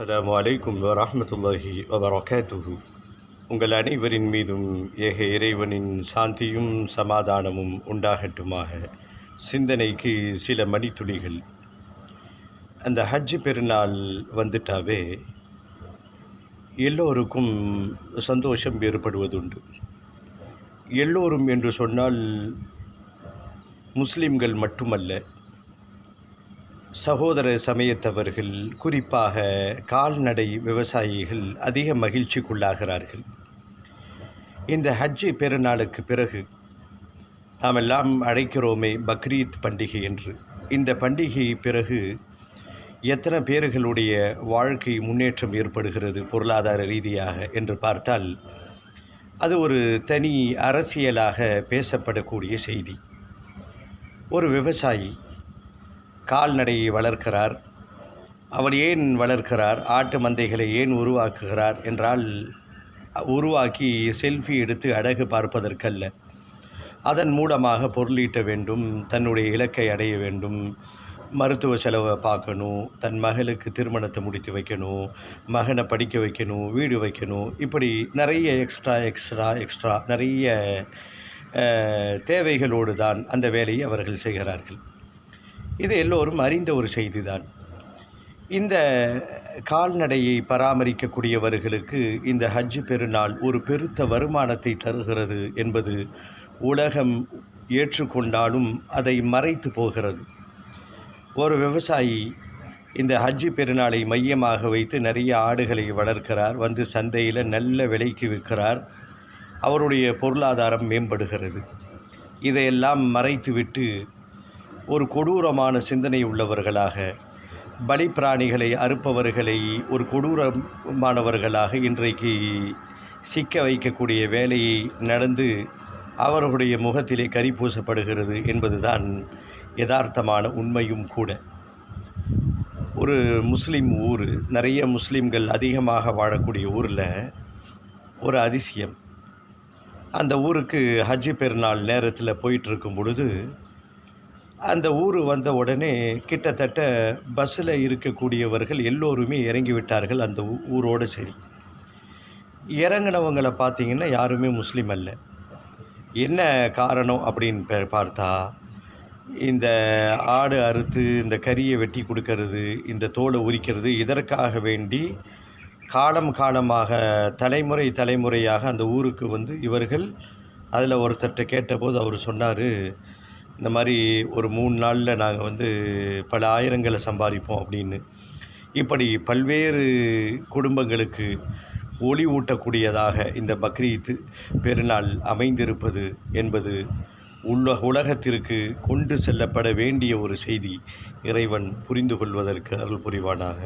அஸ்ஸலாமு அலைக்கும் வரமத்துல்லாஹி வபரகாத்துஹு. உங்கள் அனைவரின் மீதும் ஏக இறைவனின் சாந்தியும் சமாதானமும் உண்டாகட்டுமாக. சிந்தனைக்கு சில மணித்துளிகள். அந்த ஹஜ்ஜு பெருநாள் வந்துட்டாவே எல்லோருக்கும் சந்தோஷம் ஏற்படுவதுண்டு. எல்லோரும் என்று சொன்னால் முஸ்லீம்கள் மட்டுமல்ல சகோதர சமயத்தவர்கள் குறிப்பாக கால்நடை விவசாயிகள் அதிக மகிழ்ச்சிக்குள்ளாகிறார்கள். இந்த ஹஜ்ஜி பெருநாளுக்கு பிறகு நாம் எல்லாம் அழைக்கிறோமே பக்ரீத் பண்டிகை என்று. இந்த பண்டிகை பிறகு எத்தனை பேர்களுடைய வாழ்க்கை முன்னேற்றம் ஏற்படுகிறது பொருளாதார ரீதியாக என்று பார்த்தால் அது ஒரு தனி அரசியலாக பேசப்படக்கூடிய செய்தி. ஒரு விவசாயி கால்நடையை வளர்க்கிறார். அவர் ஏன் வளர்க்கிறார்? ஆட்டு மந்தைகளை ஏன் உருவாக்குகிறார்? என்றால் உருவாக்கி செல்ஃபி எடுத்து அழகு பார்ப்பதற்கல்ல. அதன் மூலமாக பொருளீட்ட வேண்டும் தன்னுடைய இலக்கை அடைய வேண்டும் மருத்துவ செலவை பார்க்கணும் தன் மகளுக்கு திருமணத்தை முடித்து வைக்கணும் மகனை படிக்க வைக்கணும் வீடு வைக்கணும் இப்படி நிறைய எக்ஸ்ட்ரா எக்ஸ்ட்ரா எக்ஸ்ட்ரா நிறைய தேவைகளோடு தான் அந்த வேலையை அவர்கள் செய்கிறார்கள். இது எல்லோரும் அறிந்த ஒரு செய்திதான். இந்த கால்நடையை பராமரிக்கக்கூடியவர்களுக்கு இந்த ஹஜ் பெருநாள் ஒரு பெருத்த வருமானத்தை தருகிறது என்பது உலகம் ஏற்றுக்கொண்டாலும் அதை மறைத்து போகிறது. ஒரு விவசாயி இந்த ஹஜ்ஜு பெருநாளை மையமாக வைத்து நிறைய ஆடுகளை வளர்க்கிறார் வந்து சந்தையில் நல்ல விலைக்கு விற்கிறார். அவருடைய பொருளாதாரம் மேம்படுகிறது. இதையெல்லாம் மறைத்துவிட்டு ஒரு கொடூரமான சிந்தனை உள்ளவர்களாக பலி பிராணிகளை அறுப்பவர்களை ஒரு கொடூரமானவர்களாக இன்றைக்கு சிக்க வைக்கக்கூடிய வேலையை நடந்து அவர்களுடைய முகத்திலே கரி பூசப்படுகிறது என்பதுதான் யதார்த்தமான உண்மையும் கூட. ஒரு முஸ்லீம் ஊர் நிறைய முஸ்லீம்கள் அதிகமாக வாழக்கூடிய ஊரில் ஒரு அதிசயம். அந்த ஊருக்கு ஹஜ்ஜி பெருநாள் நேரத்தில் போயிட்டுருக்கும் பொழுது அந்த ஊர் வந்த உடனே கிட்டத்தட்ட பஸ்ஸில் இருக்கக்கூடியவர்கள் எல்லோருமே இறங்கி விட்டார்கள் அந்த ஊரோடு சரி. இறங்கினவங்களை பார்த்தீங்கன்னா யாருமே முஸ்லீம் அல்ல. என்ன காரணம் அப்படின்னு பே- பார்த்தா இந்த ஆடு அறுத்து இந்த கறியை வெட்டி கொடுக்கறது இந்த தோலை உரிக்கிறது இதற்காக வேண்டி காலம் காலமாக தலைமுறை தலைமுறையாக அந்த ஊருக்கு வந்து இவர்கள் அதில் ஒருத்தர்கிட்ட கேட்டபோது அவர் சொன்னார் இந்த மாதிரி ஒரு மூணு நாளில் நாங்கள் வந்து பல ஆயிரங்களை சம்பாதிப்போம் அப்படின்னு. இப்படி பல்வேறு குடும்பங்களுக்கு ஒளி ஊட்டக்கூடியதாக இந்த பக்ரீத் பெருநாள் அமைந்திருப்பது என்பது உள்ள உலகத்திற்கு கொண்டு செல்லப்பட வேண்டிய ஒரு செய்தி இறைவன் புரிந்து கொள்வதற்கு அருள் புரிவானாக.